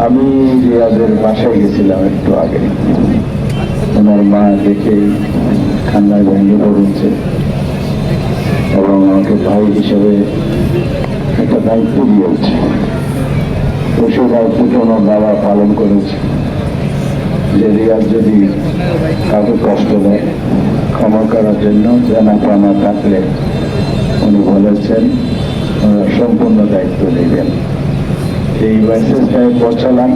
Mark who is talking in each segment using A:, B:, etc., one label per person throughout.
A: আমি রিয়াদের বাসায় গেছিলাম একটু আগে। ওনার মা দেখেই কান্নায় ভেঙে পড়েছে এবং আমাকে ভাই হিসেবে একটা দায়িত্ব দিয়েছে। তো সেই দায়িত্বটা ওনার বাবা পালন করেছে। যে রিয়াজ যদি কাউকে কষ্ট দেয়, ক্ষমা করার জন্য জানা পানা থাকলে উনি বলেছেন সম্পূর্ণ দায়িত্ব নেবেন। এই মেসেজটাই পৌঁছালাম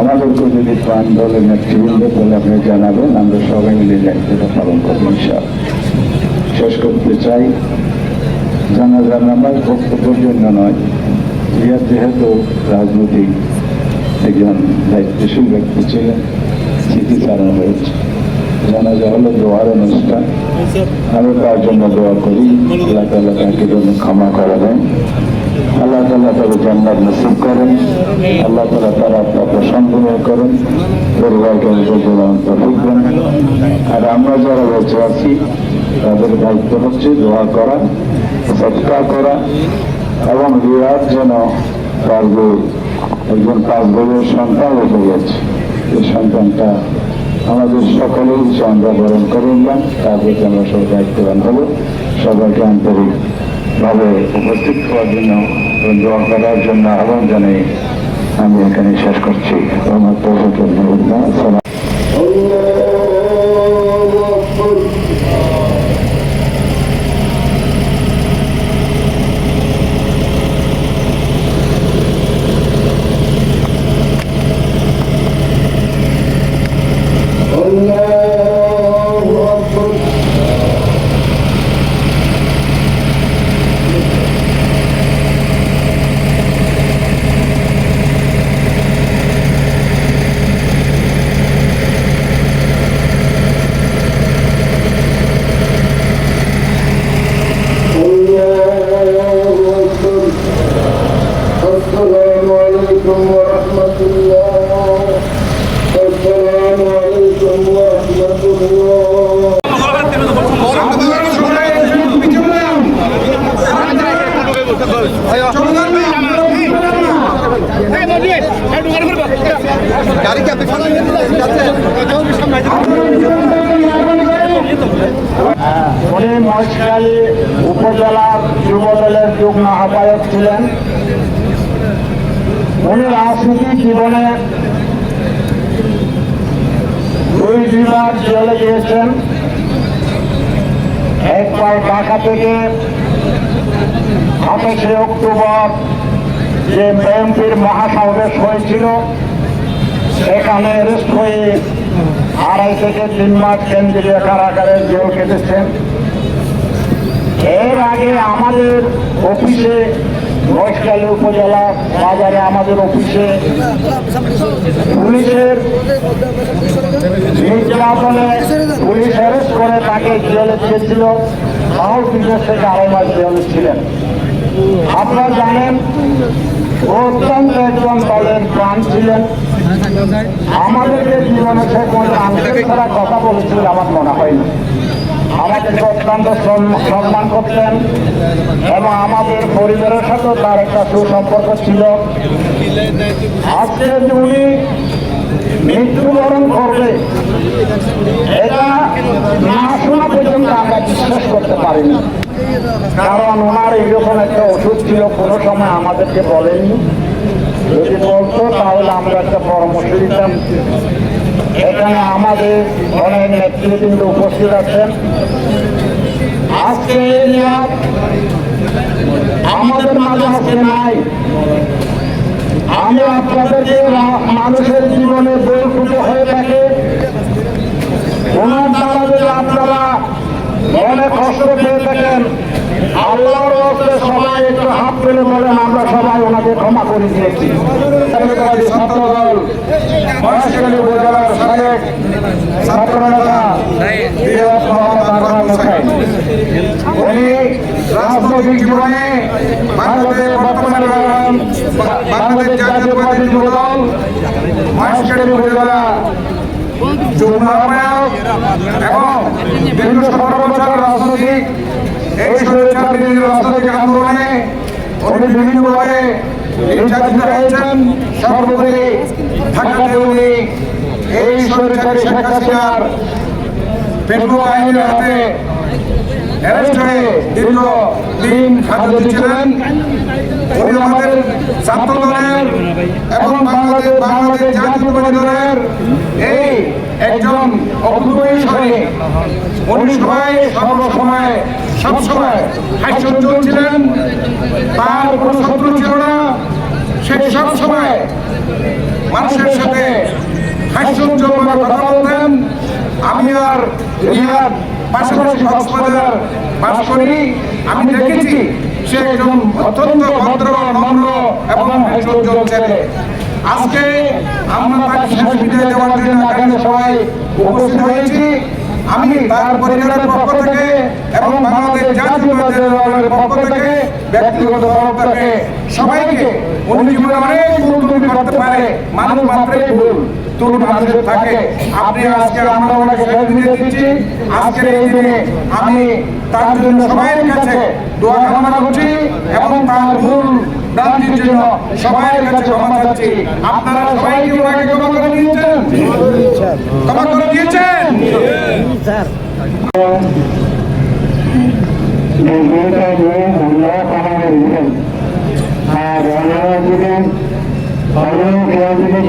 A: আমাদেরকে যদি প্রাণ দলে নেতৃবৃন্দ তাহলে আপনি জানাবেন, আমরা সবাই মিলে দায়িত্বটা পালন করব ইনশাল শেষ করতে চাই, জানাজার নামাজ বক্তব্যের জন্য নয়, রিয়াদ যেহেতু রাজনৈতিক একজন দায়িত্বশীল ব্যক্তি ছিলেন স্মৃতি চালানো হয়েছে। জানাজা হলো দোয়ার অনুষ্ঠান। আমি তার জন্য দোয়া করি, আল্লাহ তালা তাকে জন্য ক্ষমা করে দেন। আল্লাহ তালা তাকে জান্নাত নসিব করেন। আল্লাহ তালা তার আপনাকে সম্পূর্ণ করেন। পরিবারকে দেন। আর আমরা যারা বেঁচে আছি, তাদের দায়িত্ব হচ্ছে দোয়া করা, সৎকার করা এবং রিয়াজ যেন তার যে একজন পাঁচ বছরের সন্তান রেখে গেছে। এই সন্তানটা আমাদের সকলেই আমরা বরণ করেন না তার প্রতি আমরা সব দায়িত্ববান হব সবাইকে আন্তরিক ভাবে উপস্থিত হওয়ার জন্য দোয়া করার জন্য আহ্বান জানাই আমি এখানে শেষ করছি। আমার প্রভুকে সালাম মহেশখালী উপজেলার যুবদলের যুগ্ম আহ্বায়ক ছিলেন। উনি রাজনীতি জীবনে দুই দুইবার জেলে গিয়েছেন। একবার ঢাকা থেকে সাতাশে অক্টোবর যে বিএনপির মহাসমাবেশ হয়েছিল, সেখানে অ্যারেস্ট হয়ে আড়াই থেকে তিন মাস কেন্দ্রীয় কারাগারে জেল কেটেছেন এর আগে আমাদের অফিসে মহেশখালী উপজেলা বাজারে আমাদের অফিসে পুলিশের নির্যাতনে পুলিশ অ্যারেস্ট করে তাকে জেলে দিয়েছিল তাও বিদেশ থেকে আড়াই মাস জেলে ছিলেন। আপনারা জানেন অত্যন্ত একজন দলের প্রাণ ছিলেন। আমাদেরকে জীবনে সে কোনো আন্তরিক কথা বলেছিল আমার মনে হয়নি আমাদেরকে অত্যন্ত সম্মান করতেন এবং আমাদের পরিবারের সাথেও তার একটা সুসম্পর্ক ছিল। আজকে যে উনি মৃত্যুবরণ করবে, এটা না শোনা পর্যন্ত আমরা বিশ্বাস করতে পারিনি। কারণ ওনার এইরকম একটা ওষুধ ছিল, কোনো সময় আমাদেরকে বলেনি যদি বলতো তাহলে আমরা একটা পরামর্শ দিতাম এখানে আমাদের অনেক নেতৃবৃন্দ উপস্থিত আছেন আজকে আমাদের মাঝে আজকে নাই আমি আপনাদেরকে মানুষের জীবনে বৈকুট হয়ে থাকে ওনার দ্বারা যদি আপনারা মনে কষ্ট পেয়ে থাকেন আল্লাহর সবাই একটু হাত তুলে বলেন, আমরা সবাই ওনাকে ক্ষমা করে দিয়েছি। ছাত্রদল, মহেশখালী উপজেলার সাবেক ছাত্রনেতা উনি রাজনৈতিক জীবনে বাংলাদেশ বর্তমানে বাংলাদেশ ষোলো রাজনৈতিক এই স্বৈরাচার বিরোধী রাজনৈতিক আন্দোলনে উনি বিভিন্নভাবে
B: নির্যাতিত হয়েছেন। সর্বোপরি ঢাকাতে উনি এই সরকারি শেখ হাসিনার ফেসবুক আইনের হাতে অ্যারেস্ট হয়ে দীর্ঘ দিন হাজতে ছিলেন। উনি আমাদের ছাত্র দলের এবং বাংলাদেশ বাংলাদেশ জাতীয়তাবাদী দলের এই একজন অভূতপূর্ব সৈনিক। উনি সবাই সর্বসময় সবসময় হাস্যোজ্জ্বল ছিলেন, তার কোনো শত্রু ছিল না। সে সবসময় মানুষের সাথে হাস্যোজ্জ্বলভাবে কথা বলতেন। আমি আর রিয়াদ পাশাপাশি কক্সবাজার বাস করি। আমি দেখেছি সে একজন অত্যন্ত ভদ্র, নম্র এবং হাস্যোজ্জ্বল ছেলে। আজকে আমরা তাকে শেষ বিদায় দেওয়ার জন্য সবাই উপস্থিত হয়েছি। আমি তার পরিবারের পক্ষ থেকে এবং বাংলাদেশ দলের পক্ষ থেকে ব্যক্তিগত থেকে সবাইকে উনি জীবনে অনেক ভুল করতে পারে। মানুষ মাত্রই ভুল। ত্রুটি মানুষের থাকে। আপনি আজকে আমরা ওনাকে বিদায় দিচ্ছি। আজকের এই দিনে আমি তার জন্য সবাইয়ের কাছে দোয়া কামনা করছি এবং তার ভুল ভ্রান্তির জন্য সবাইয়ের কাছে ক্ষমা চাচ্ছি। আপনারা সবাই কি ওনাকে ক্ষমা করে দিয়েছেন। ক্ষমা করে দিয়েছেন।
C: নিয়ে আমরা আর আমরা দিলেন অন্য কেউ দিলে